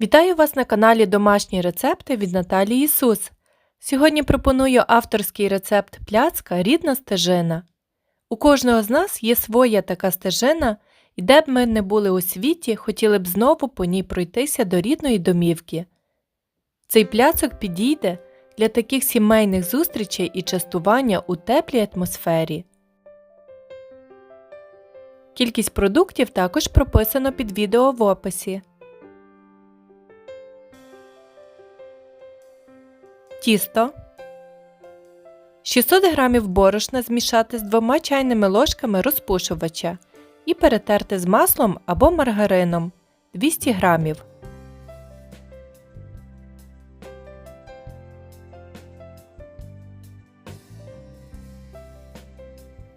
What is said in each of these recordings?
Вітаю вас на каналі Домашні рецепти від Наталії Ісус. Сьогодні пропоную авторський рецепт пляцка рідна стежина. У кожного з нас є своя така стежина, і де б ми не були у світі, хотіли б знову по ній пройтися до рідної домівки. Цей пляцок підійде для таких сімейних зустрічей і частування у теплій атмосфері. Кількість продуктів також прописано під відео в описі. Тісто 600 г борошна змішати з двома чайними ложками розпушувача і перетерти з маслом або маргарином 200 г.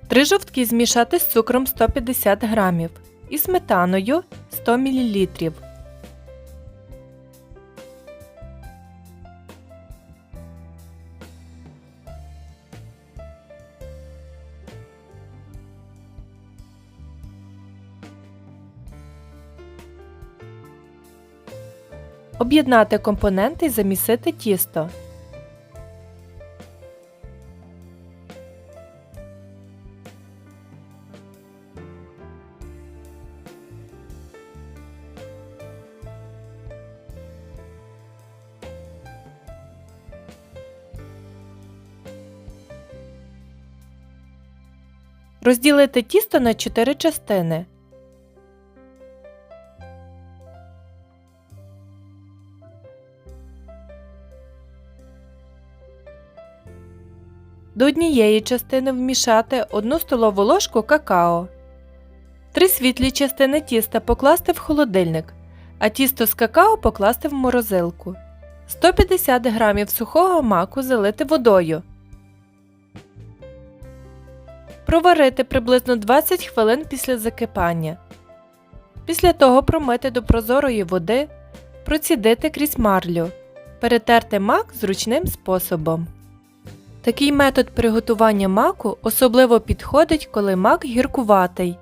Три жовтки змішати з цукром 150 г і сметаною 100 мл. Об'єднати компоненти і замісити тісто. Розділити тісто на 4 частини. До однієї частини вмішати 1 столову ложку какао. Три світлі частини тіста покласти в холодильник, а тісто з какао покласти в морозилку. 150 г сухого маку залити водою. Проварити приблизно 20 хвилин після закипання. Після того промити до прозорої води, процідити крізь марлю, перетерти мак зручним способом. Такий метод приготування маку особливо підходить, коли мак гіркуватий.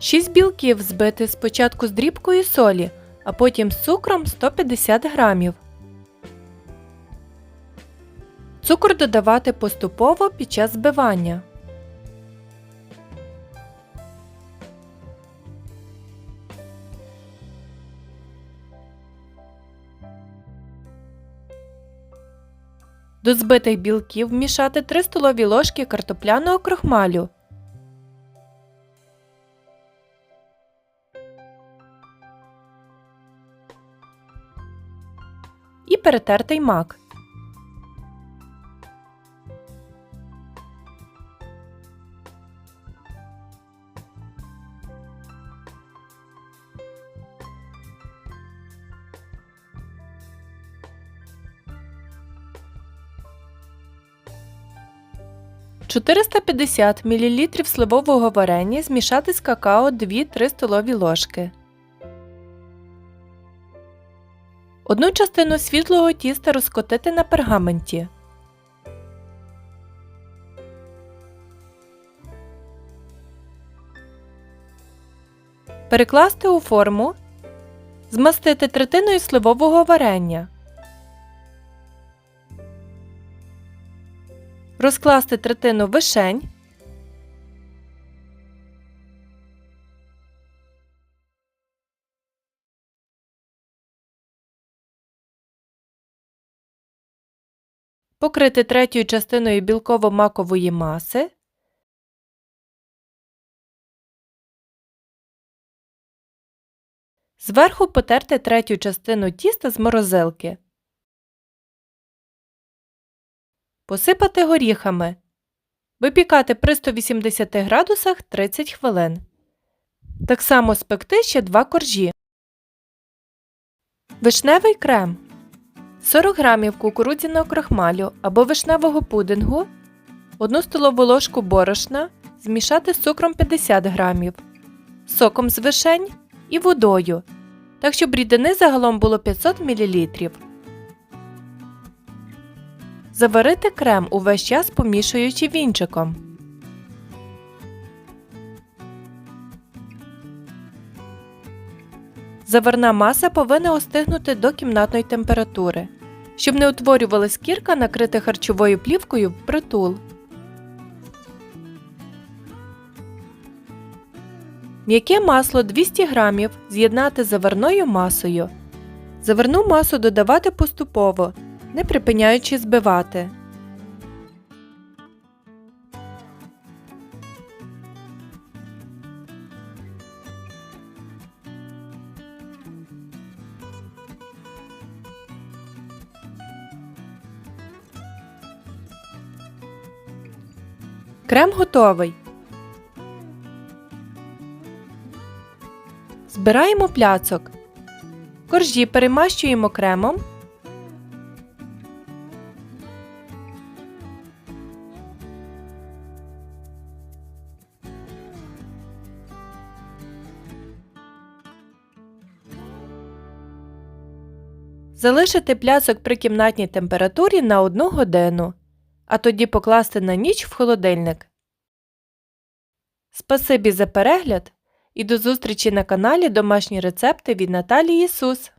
Шість білків збити спочатку з дрібкою солі, а потім з цукром 150 грамів. Цукор додавати поступово під час збивання. До збитих білків вмішати 3 столові ложки картопляного крохмалю. І перетертий мак. – 450 мл сливового варення змішати з какао 2-3 столові ложки. Одну частину світлого тіста розкотити на пергаменті. Перекласти у форму. Змастити третиною сливового варення. Розкласти третину вишень. Покрити третьою частиною білково-макової маси. Зверху потерти третю частину тіста з морозилки. Посипати горіхами. Випікати при 180 градусах 30 хвилин. Так само спекти ще два коржі. Вишневий крем. 40 г кукурудзяного крахмалю або вишневого пудингу, 1 столову ложку борошна змішати з цукром 50 г, соком з вишень і водою, так щоб рідини загалом було 500 мл. Заварити крем увесь час помішуючи вінчиком. Заварна маса повинна остигнути до кімнатної температури. Щоб не утворювалась кірка, накрити харчовою плівкою впритул. М'яке масло 200 г з'єднати з заварною масою. Заварну масу додавати поступово, не припиняючи збивати. Крем готовий. Збираємо пляцок. Коржі перемащуємо кремом. Залишити плясок при кімнатній температурі на 1 годину, а тоді покласти на ніч в холодильник. Спасибі за перегляд і до зустрічі на каналі Домашні рецепти від Наталії Ісус.